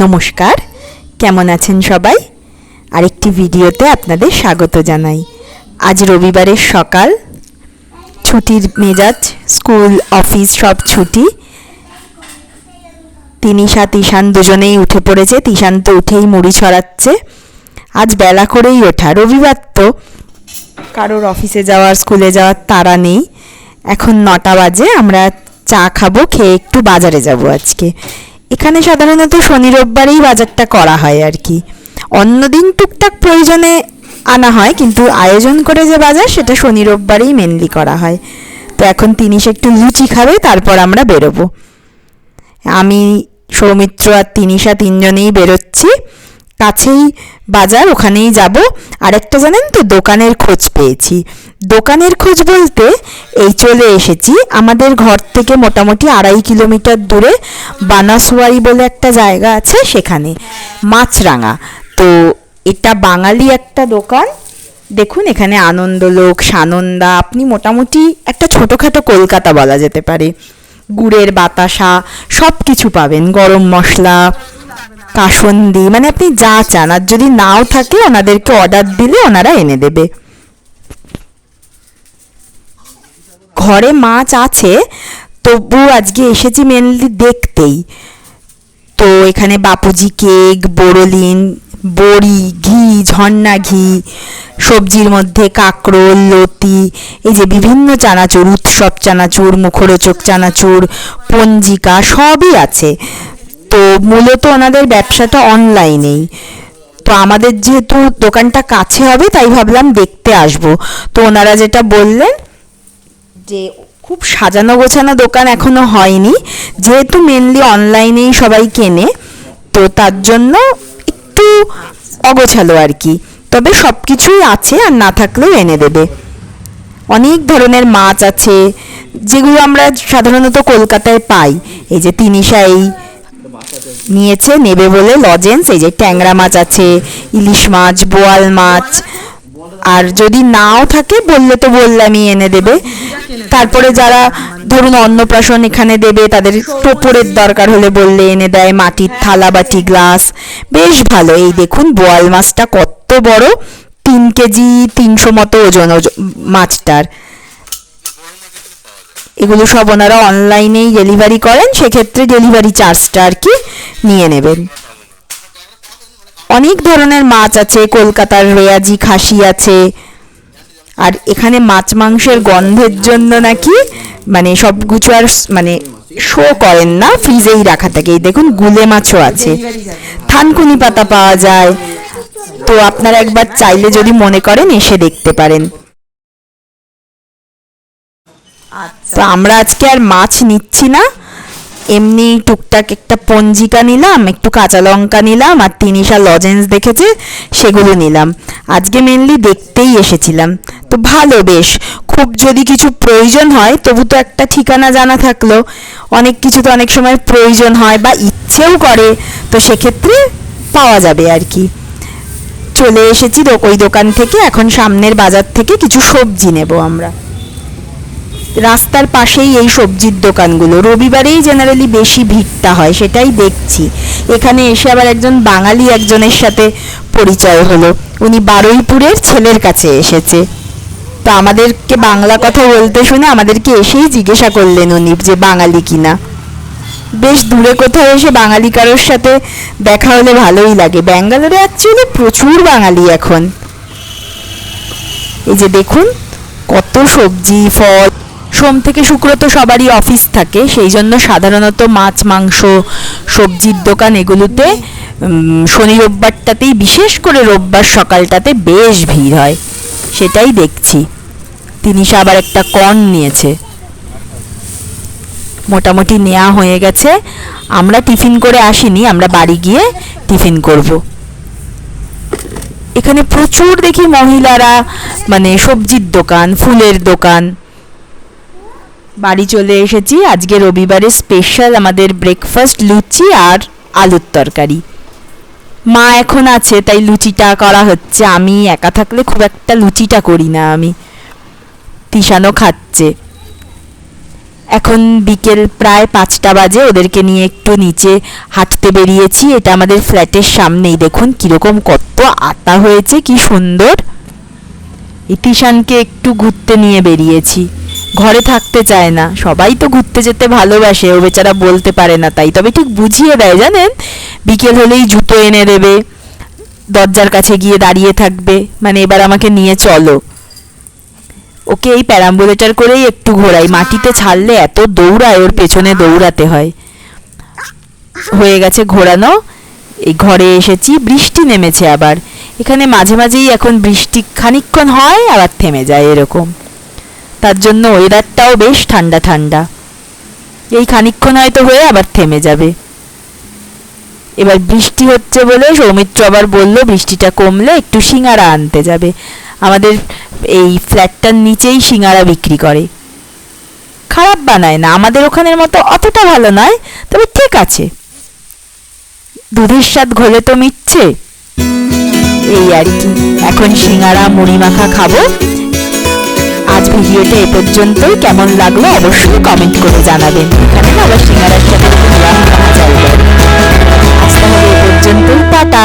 নমস্কার, কেমন আছেন সবাই? আরেকটি ভিডিওতে আপনাদের স্বাগত জানাই। আজ রবিবারের সকাল, ছুটির মেজাজ, স্কুল, অফিস সব ছুটি। তিনিশা, তিশান দুজনেই উঠে পড়েছে, তিশান তো উঠেই মুড়ি ছড়াচ্ছে। আজ বেলা করেই ওঠা, রবিবার তো। কারোর অফিসে যাওয়ার, স্কুলে যাওয়ার তাড়া নেই। এখন নটা বাজে, আমরা চা খাব, খেয়ে একটু বাজারে যাব আজকে। এখানে সাধারণত শনি রোববারেই বাজারটা করা হয় আর কি। অন্যদিন টুকটাক প্রয়োজনে আনা হয়, কিন্তু আয়োজন করে যে বাজার, সেটা শনি রোববারেই মেনলি করা হয়। তো এখন তিনিশ একটু লুচি খাবে, তারপর আমরা বেরোবো। আমি সৌমিত্র আর তিনিশা তিনজনেই বেরোচ্ছি। কাছেই বাজার, ওখানেই যাব। আরেকটা জানেন তো, দোকানের খোঁজ পেয়েছি। দোকানের খোঁজ বলতে এই চলে এসেছি। আমাদের ঘর থেকে মোটামুটি আড়াই কিলোমিটার দূরে বানাসুয়ারি বলে একটা জায়গা আছে সেখানে, মাছরাঙা। তো এটা বাঙালি একটা দোকান। দেখুন, এখানে আনন্দলোক, সানন্দা, আপনি মোটামুটি একটা ছোটোখাটো কলকাতা বলা যেতে পারে। গুড়ের বাতাসা সব কিছু পাবেন। গরম মশলা কাসন্দি মানে আপনি যা চান। আর যদি নাও থাকে, ওনাদেরকে অর্ডার দিলে ওনারা এনে দেবে। ঘরে মাছ আছে, তবু আজকে এসেছি মেনলি দেখতেই। তো এখানে বাপুজি কেক বোরোলিন বড়ি, ঘি, ঝর্ণা ঘি, সবজির মধ্যে কাঁকরোল, লতি, এই যে বিভিন্ন চানাচুর, উৎসব চানাচুর, মুখরোচক চানাচুর, পঞ্জিকা, সবই আছে। তো মূলত ওনাদের ব্যবসাটা অনলাইনেই তো আমাদের যেহেতু দোকানটা কাছে হবে, তাই ভাবলাম দেখতে আসব। তো ওনারা যেটা বললেন যে, খুব সাজানো গোছানো দোকান এখনও হয়নি। যেহেতু মেনলি অনলাইনেই সবাই কেনে, তো তার জন্য একটু অগোছালো আর কি। তবে সব কিছুই আছে, আর না থাকলেও এনে দেবে। অনেক ধরনের মাছ আছে, যেগুলো আমরা সাধারণত কলকাতায় পাই। এই যে তিনিশা এই নিয়েছে, নেবে বলে লজেন্স এই যে ট্যাংরা মাছ আছে, ইলিশ মাছ, বোয়াল মাছ। আর যদি নাও থাকে, বললে তো বললামই, এনে দেবে। তারপরে যারা ধরুন অন্নপ্রাশন এখানে দেবে, তাদের টোপরের দরকার হলে বললে এনে দেয়, মাটির থালা বাটি গ্লাস। বেশ ভালো, এই দেখুন বোয়াল মাছটা কত বড়, তিন কেজি তিনশো মতো ওজন ওজ- মাছটার। এগুলো সব ওনারা অনলাইনেই ডেলিভারি করেন, সেক্ষেত্রে ডেলিভারি চার্জটা আর কি নিয়ে নেবেন। অনেক ধরনের মাছ আছে, কলকাতার রেয়াজি খাসি আছে, আর এখানে মাছ মাংসের গন্ধের জন্য নাকি মানে সব কিছু আর মানে শো করেন না ফ্রিজেই রাখা থাকে। দেখুন, গুলে মাছও আছে। থানকুনি পাতা পাওয়া যায়। তো আপনারা একবার চাইলে যদি মনে করেন, এসে দেখতে পারেন। তো আমরা আজকে আর মাছ নিচ্ছি না। এমনি টুকটাক একটা পঞ্জিকা নিলাম, একটু কাঁচা লঙ্কা নিলাম আর তিনিশা লজেন্স দেখেছে, সেগুলো নিলাম। আজকে মেনলি দেখতেই এসেছিলাম। তো ভালো বেশ। খুব যদি কিছু প্রয়োজন হয়, তবু তো একটা ঠিকানা জানা থাকল। অনেক কিছু তো অনেক সময় প্রয়োজন হয় বা ইচ্ছেও করে, তো সেক্ষেত্রে পাওয়া যাবে আর কি। চলে এসেছি ওই দোকান থেকে, এখন সামনের বাজার থেকে কিছু সবজি নেব আমরা। রাস্তার পাশেই এই সবজির দোকানগুলো। রবিবারেই জেনারেলি বেশি ভিড়টা হয়, সেটাই দেখছি। এখানে এসে আবার একজন বাঙালি একজনের সাথে পরিচয় হলো। উনি বারুইপুরের ছেলের কাছে এসেছে। তো আমাদেরকে বাংলা কথা বলতে শুনে আমাদেরকে এসেই জিজ্ঞাসা করলেন উনি যে বাঙালি কিনা। বেশ দূরে কোথাও এসে বাঙালি কারোর সাথে দেখা হলে ভালোই লাগে। ব্যাঙ্গালোরে অ্যাকচুয়ালি প্রচুর বাঙালি এখন। এই যে দেখুন, কত সবজি, ফল সোম থেকে শুক্র তো সবারই অফিস থাকে, সেই জন্য সাধারণত মাছ, মাংস, সবজির দোকান এগুলোতে শনি রোববারটাতেই, বিশেষ করে রোববার সকালটাতে বেশ ভিড় হয়, সেটাই দেখছি। তিনি আবার একটা কর্ন নিয়েছে। মোটামুটি নেওয়া হয়ে গেছে। আমরা টিফিন করে আসিনি, আমরা বাড়ি গিয়ে টিফিন করব। এখানে প্রচুর দেখি মহিলারা মানে সবজির দোকান, ফুলের দোকান বাড়ি চলে এসেছি। আজকে রবিবারে স্পেশাল আমাদের ব্রেকফাস্ট লুচি আর আলুর তরকারি। মা এখন আছে, তাই লুচিটা করা হচ্ছে। আমি একা থাকলে খুব একটা লুচিটা করি না আমি। তিশানো খাচ্ছে। এখন বিকেল প্রায় পাঁচটা বাজে, ওদেরকে নিয়ে একটু নিচে হাঁটতে বেরিয়েছি। এটা আমাদের ফ্ল্যাটের সামনেই। দেখুন কীরকম কত আতা হয়েছে, কি সুন্দর। ইতিশানকে একটু ঘুরতে নিয়ে বেরিয়েছি। ঘরে থাকতে চায় না। সবাই তো ঘুরতে যেতে ভালোবাসে, ও বেচারা বলতে পারে না তাই। তবে ঠিক বুঝিয়ে দেয়, জানেন? বিকেল হলেই জুতো এনে দেবে, দরজার কাছে গিয়ে দাঁড়িয়ে থাকবে। মানে এবার আমাকে নিয়ে চলো। ওকে এই প্যারাম্বুলেটার করেই একটু ঘোরাই। মাটিতে ছাড়লে এত দৌড়ায়, ওর পেছনে দৌড়াতে হয়। হয়ে গেছে ঘোরানো। এই ঘরে এসেছি, বৃষ্টি নেমেছে আবার। এখানে মাঝে মাঝেই এখন বৃষ্টি খানিকক্ষণ হয়, আবার থেমে যায় এরকম। তার জন্য ওয়েদারটাও বেশ ঠান্ডা ঠান্ডা। এই খানিকক্ষণ হয়তো হয়ে আবার থেমে যাবে। এবার বৃষ্টি হচ্ছে বলে সৌমিত্র আবার বলল, বৃষ্টিটা কমলে একটু সিঙ্গারা আনতে যাবে। আমাদের এই ফ্ল্যাটটার নিচেই সিঙ্গারা বিক্রি করে। খারাপ বানায় না, আমাদের ওখানের মতো অতটা ভালো নয়, তবে ঠিক আছে। দুধের স্বাদ ঘোলে তো মিটছে। এই আর কি, এখন সিঙ্গারা মুড়ি মাখা খাব। আজ ভিডিওটা এ পর্যন্তই। কেমন লাগল অবশ্যই কমেন্ট করে জানাবেন। এখানে আবার সিঙ্গারার সাথে আজ তাহলে এ পর্যন্তই। টাটা।